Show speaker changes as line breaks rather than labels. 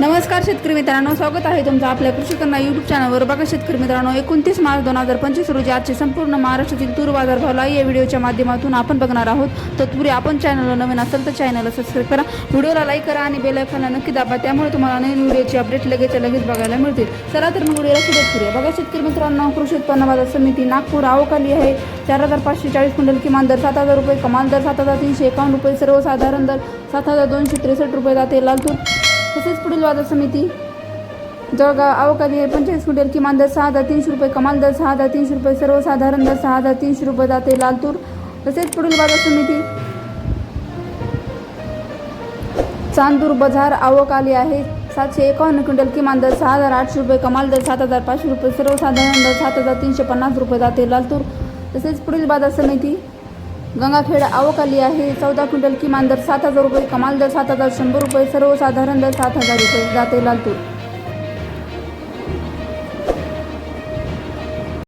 नमस्कार शेतकरी मित्रांनो स्वागत आहे तुमचं आपल्या कृषी युट्यूब चॅनलवर बघा शेतकरी मित्रांनो एकोणतीस मार्च दोन हजार पंचवीस रोजी आजचे संपूर्ण महाराष्ट्रातील तूर बाजार भावला या व्हिडिओच्या माध्यमातून आपण बघणार आहोत. तत्पूर्वी आपण चॅनलला नवीन असेल तर चॅनलला सबस्क्राईब करा. व्हिडिओला लाईक करा आणि बेल आयकॉनला नक्की दाबा. त्यामुळे तुम्हाला नवीन व्हिडिओची अपडेट लगेच लगेच बघायला मिळतील. चला तर मग व्हिडिओला सुरुवात करूया. बघा शेतकरी मित्रांनो कृषी उत्पन्न बाजार समिती नागपूर आवकाली आहे. चार हजार पाचशे चाळीस क्विंटल किमान दर सात हजार रुपये कमाल दर सात हजार तीनशे एकावन्न रुपये सर्वसाधारण दर सात हजार दोनशे त्रेसष्ट रुपये जाते लालतूर तसेच पुढील बाजार समिती. जळगाव अवकाळी आहे पंचेचाळीस क्विंटल किमान दर सहा हजार तीनशे रुपये कमाल दर सहा हजार तीनशे रुपये सर्वसाधारण दर सहा हजार तीनशे रुपये जाते लालतूर. तसेच पुढील बाजार समिती. चांदूर बाजार आवक आली आहे. सातशे एकावन्न क्विंटल किमान दर सहा हजार आठशे रुपये कमाल दर सात हजार पाचशे रुपये सर्वसाधारण दर सात हजार तीनशे पन्नास रुपये जाते लालतूर. तसेच पुढील बाजार समिती. गंगाखेड आवकाली आहे. चौदा क्विंटल किमान दर सात हजार रुपये कमाल दर सात हजार शंभर रुपये सर्वसाधारण दर सात हजार रुपये. जाते लालतूर